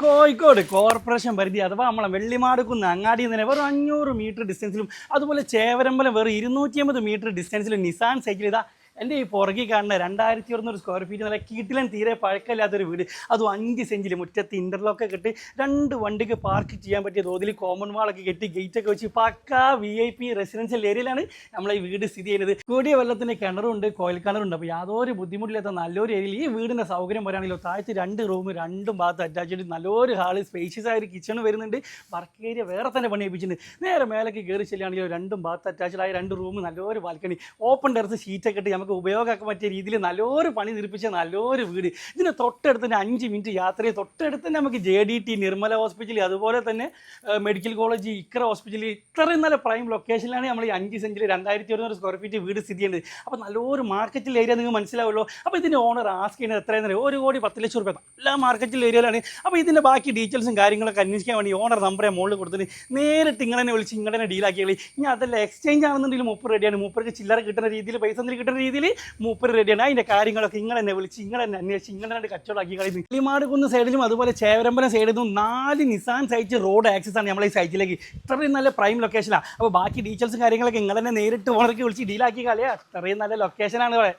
Kozhikode corporation പരിധി അഥവാ നമ്മളെ വെള്ളിമാടുക്കുന്ന അങ്ങാടി നിന്ന് വെറും അഞ്ഞൂറ് മീറ്റർ ഡിസ്റ്റൻസിലും അതുപോലെ ചേവരമ്പലം വെറും ഇരുന്നൂറ്റി അമ്പത് മീറ്റർ ഡിസ്റ്റൻസിലും നിസാൻ സൈക്കിൾ ഇതാ എന്റെ ഈ പുറകിൽ കാണുന്ന രണ്ടായിരത്തി ഒരുന്നൂറ് സ്ക്വയർ ഫീറ്റ് നല്ല കീട്ടിലും തീരെ പഴക്കമില്ലാത്തൊരു വീട്. അതും അഞ്ച് സെഞ്ചിൽ മുറ്റത്ത് ഇന്റർലോക്ക് കെട്ടി രണ്ട് വണ്ടിക്ക് പാർക്ക് ചെയ്യാൻ പറ്റിയ തോതിൽ കോമൺ വാളൊക്കെ കെട്ടി ഗേറ്റൊക്കെ വെച്ച് പക്കാ വി ഐ പി റെസിഡൻഷ്യൽ ഏരിയയിലാണ് നമ്മളെ ഈ വീട് സ്ഥിതി ചെയ്യുന്നത്. കൂടിയ വെള്ളത്തിന്റെ കിണറുണ്ട് കോയിൽ കിണറുണ്ട് അപ്പോൾ യാതൊരു ബുദ്ധിമുട്ടില്ലാത്ത നല്ലൊരു ഏരിയയിൽ ഈ വീടിന്റെ സൗകര്യം പറയുകയാണെങ്കിലോ താഴത്ത് രണ്ട് റൂം രണ്ടും ഭാഗത്ത് അറ്റാച്ച്ഡ് നല്ലൊരു ഹാൾ സ്പേഷ്യസ് ആയ ഒരു കിച്ചൺ വരുന്നുണ്ട്. വർക്ക് ഏരിയ വേറെ തന്നെ പണിയിപ്പിച്ചിട്ടുണ്ട് നേരെ മേലേക്ക് കയറി ചെല്ലുകയാണെങ്കിലോ രണ്ടും ഭാഗത്ത് അറ്റാച്ച്ഡ് ആയ രണ്ട് റൂം നല്ലൊരു ബാൽക്കണി ഓപ്പൺ ടെറസ് ഷീറ്റൊക്കെ ഇട്ട് നമുക്ക് ഉപയോഗമാക്കാൻ പറ്റിയ രീതിയിൽ നല്ലൊരു പണി നിർപ്പിച്ച നല്ലൊരു വീട്. ഇതിന് തൊട്ടടുത്ത് തന്നെ അഞ്ച് മിനിറ്റ് യാത്ര ചെയ്ത് തൊട്ടടുത്ത് തന്നെ നമുക്ക് J D T Nirmala hospital അതുപോലെ തന്നെ മെഡിക്കൽ കോളേജ് ഇക്ര ഹോസ്പിറ്റൽ ഇത്രയും നല്ല പ്രൈം ലൊക്കേഷനിലാണ് നമ്മൾ ഈ അഞ്ച് സെന്റിൽ രണ്ടായിരത്തി ഒരുന്നൂറ് സ്ക്വയർ ഫീറ്റ് വീട് സ്ഥിതി ചെയ്യുന്നത്. അപ്പോൾ നല്ലൊരു മാർക്കറ്റിൽ ഏരിയ നിങ്ങൾക്ക് മനസ്സിലാവുമല്ലോ. അപ്പോൾ ഇതിന്റെ ഓണർ ആസ്ക് ചെയ്യുന്നത് എത്രയെന്ന്? ഒരു കോടി പത്ത് ലക്ഷം രൂപ എല്ലാ മാർക്കറ്റിൽ ഏരിയയിലാണ് അപ്പോൾ ഇതിന്റെ ബാക്കി ഡീറ്റെയിൽസും കാര്യങ്ങളൊക്കെ അന്വേഷിക്കാൻ വേണ്ടി ഓണർ നമ്പറെ മുകളിൽ കൊടുത്തിട്ട് നേരിട്ട് ഇങ്ങനെ വിളിച്ച് ഇങ്ങനെ ഡീലാക്കിയാൽ ഇനി അതല്ല എക്സ്ചേഞ്ച് ആണെന്നുണ്ടെങ്കിൽ മുപ്പത് റെഡിയാണ് മുപ്പത് ചില്ലറ കിട്ടുന്ന രീതിയിൽ പൈസ കിട്ടുന്ന രീതിയിൽ മൂപ്പർ റെഡിയാണ് അതിന്റെ കാര്യങ്ങളൊക്കെ ഇങ്ങനെ എന്നെ വിളിച്ച് ഇങ്ങനെ തന്നെ അന്വേഷിച്ച് ഇങ്ങനെ തന്നെ കച്ചവടമാക്കി കളയുന്നു കിളിമാട് കുന്ന് സൈഡിലും അതുപോലെ ചേവരമ്പലം സൈഡിലും നാല് നിസാൻ സൈറ്റ് റോഡ് ആക്സസ് ആണ് നമ്മളെ ഈ സൈറ്റിലേക്ക് ഇത്രയും നല്ല പ്രൈം ലൊക്കേഷനാണ് അപ്പോൾ ബാക്കി ഡീറ്റെയിൽസും കാര്യങ്ങളൊക്കെ ഇങ്ങനെ തന്നെ നേരിട്ട് ഓണർക്ക് വിളിച്ച് ഡീലാക്കി കളയാ. അത്രയും നല്ല ലൊക്കേഷനാണ് ഇവിടെ.